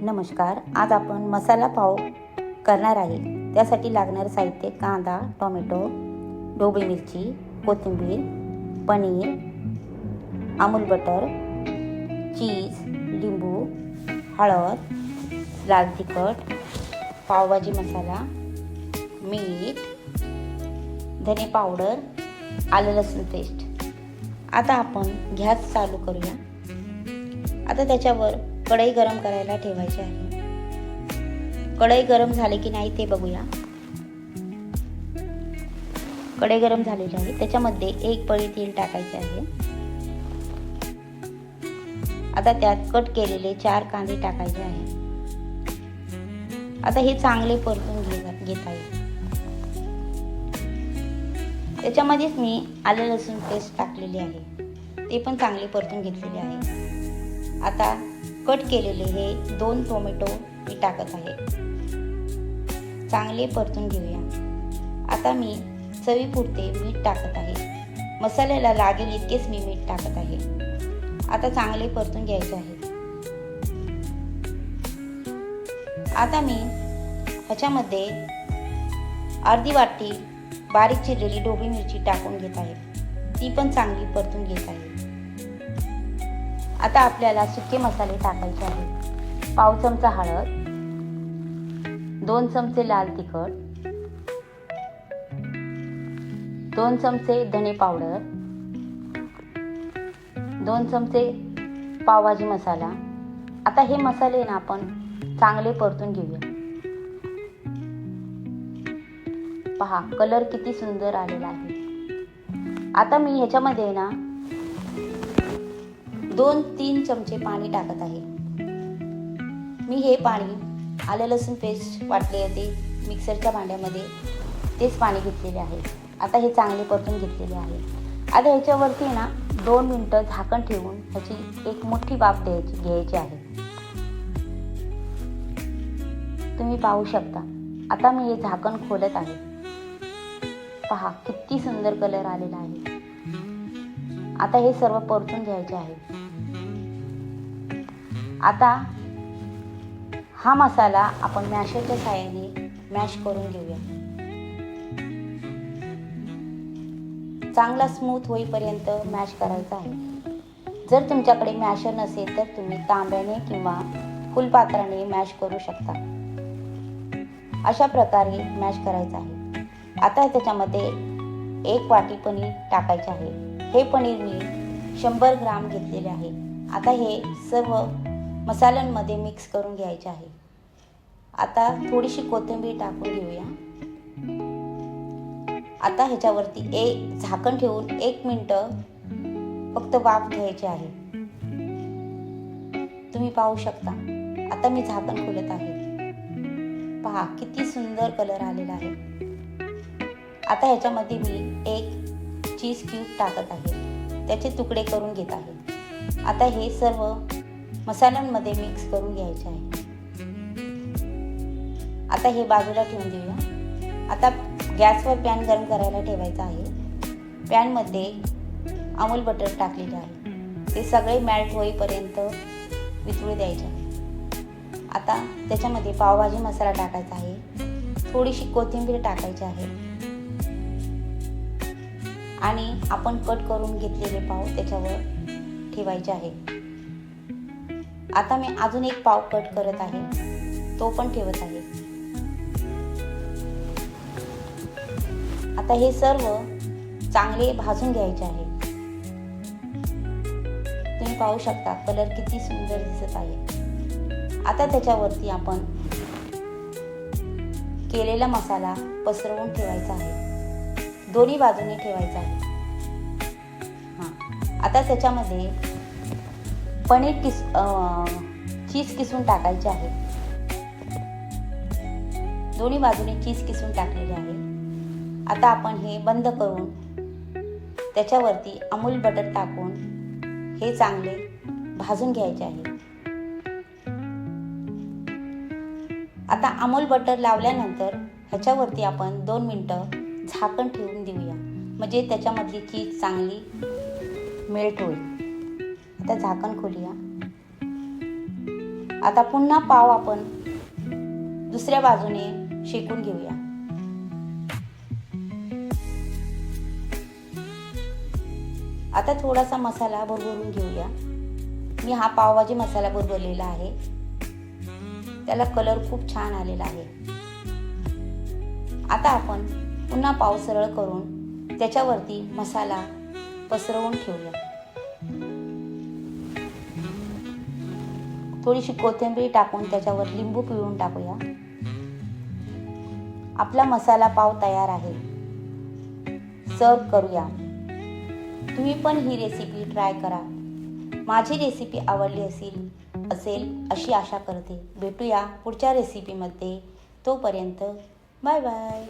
नमस्कार आज आपण मसाला पाव करणार आहे. त्यासाठी लागणारं साहित्य कांदा टोमॅटो ढोबळी मिरची कोथिंबीर पनीर अमूल बटर चीज लिंबू हळद लाल तिखट पावभाजी मसाला मीठ धने पावडर आलं लसूण पेस्ट. आता आपण गॅस चालू करूया. आता त्याच्यावर कढई गरम करायला ठेवायची आहे. कढई गरम झाली की नाही ते बघूया. कढई गरम झालेली आहे. त्याच्यामध्ये एक पळी तेल टाकायचे आहे. आता त्यात कट केलेले चार कांदे टाकायचे आहे. आता हे चांगले परतून घे येईल. त्याच्यामध्येच मी आलं लसूण पेस्ट टाकलेली आहे. ते पण चांगले परतून घेतलेले आहे. आता कट केलेले हे दोन टोमॅटो मी टाकत आहे. चांगले परतून घेऊया. आता मी चवीपुरते मीठ टाकत आहे. मसाल्याला लागेल इतकेच मी मीठ टाकत आहे. आता चांगले परतून घ्यायचे आहे. आता मी ह्याच्यामध्ये अर्धी वाटी बारीक चिरलेली डोबी मिरची टाकून घेत आहे. ती पण चांगली परतून घेत आहे. आता आपल्याला सुके मसाले टाकायचे आहे पाव चमचा हळद दोन चमचे लाल तिखट दोन चमचे धने पावडर दोन चमचे पावभाजी मसाला. आता हे मसाले ना आपण चांगले परतून घेऊया. पहा कलर किती सुंदर आलेला आहे. आता मी ह्याच्यामध्ये ना दोन तीन चमचे पाणी टाकत आहे. मी हे पाणी आलं लसूण पेस्ट वाटले होते मिक्सरच्या भांड्यामध्ये तेच पाणी घेतलेले आहे. आता हे चांगले परतून घेतलेले आहे. आता ह्याच्यावरती ना दोन मिनटं झाकण ठेवून ह्याची एक मोठी बाफ द्यायची घ्यायची आहे. तुम्ही पाहू शकता. आता मी हे झाकण खोलत आहे. पहा किती सुंदर कलर आलेला आहे. आता हे सर्व परतून घ्यायचे आहे. आता हा मसाला आपण मॅशरच्या साहाय्याने मॅश करून घेऊया. चांगला स्मूथ होईपर्यंत मॅश करायचा आहे. जर तुमच्याकडे मॅशर नसेल तर तुम्ही तांब्याने किंवा फुलपात्राने मॅश करू शकता. अशा प्रकारे मॅश करायचं आहे. आता त्याच्यामध्ये एक वाटी पनीर टाकायचे आहे. हे पनीर मी शंभर ग्राम घेतलेले आहे. आता हे सर्व मसाल्यांमध्ये मिक्स करून घ्यायचे आहे. आता थोडीशी कोथिंबीर टाकून घेऊया. आता ह्याच्यावरती एक झाकण ठेवून एक मिनटं फक्त वाफ घ्यायची आहे. तुम्ही पाहू शकता. आता मी झाकण खोलत आहे. पहा किती सुंदर कलर आलेला आहे. आता ह्याच्यामध्ये मी एक चीज क्यूब टाकत आहे. त्याचे तुकडे करून घेत आहे. आता हे सर्व मसाल्यांमध्ये मिक्स करून घ्यायचे आहे. आता हे बाजूला ठेवून देऊया. आता गॅसवर पॅन गरम करायला ठेवायचा आहे. पॅनमध्ये अमूल बटर टाकलेले आहे. ते सगळे मॅल्ट होईपर्यंत वितळू द्यायचे आहे. आता त्याच्यामध्ये पावभाजी मसाला टाकायचा आहे. थोडीशी कोथिंबीर टाकायची आहे. आणि आपण कट करून घेतलेले पाव त्याच्यावर ठेवायचे आहे. आता मी अजून एक पाव कट करत आहे. तो पण ठेवत आहे. आता हे सर्व चांगले भाजून घ्यायचे आहे. तुम्ही पाहू शकता कलर किती सुंदर दिसत आहे. आता त्याच्यावरती आपण केलेला मसाला पसरवून ठेवायचा आहे. दोन्ही बाजूने ठेवायचा आहे. हां. आता त्याच्यामध्ये पनीर किस चीज किसून टाकायची आहे? दोन्ही बाजूने चीज किसून टाकलेली आहे. आता आपण हे बंद करून त्याच्यावरती अमूल बटर टाकून हे चांगले भाजून घ्यायचे आहे. आता अमूल बटर लावल्यानंतर ह्याच्यावरती आपण दोन मिनटं झाकण ठेवून देऊया. म्हणजे त्याच्यामधली चीज चांगली मेल्ट होईल. आता झाकण खोलूया. आता पुन्हा पाव आपण दुसऱ्या बाजूने शेकून घेऊया. आता थोडासा मसाला भरभरून घेऊया. मी हा पावभाजी मसाला भरभरलेला आहे. त्याला कलर खूप छान आलेला आहे. आता आपण पुन्हा पाव सरळ करून त्याच्यावरती मसाला पसरवून ठेवूया. थोडीशी कोथिंबीर टाकून त्याच्यावर लिंबू पिळून टाकूया. आपला मसाला पाव तयार आहे. सर्व करूया. तुम्ही पण ही रेसिपी ट्राय करा. माझी रेसिपी आवडली असेल असेल अशी आशा करते. भेटूया पुढच्या रेसिपीमध्ये तोपर्यंत बाय बाय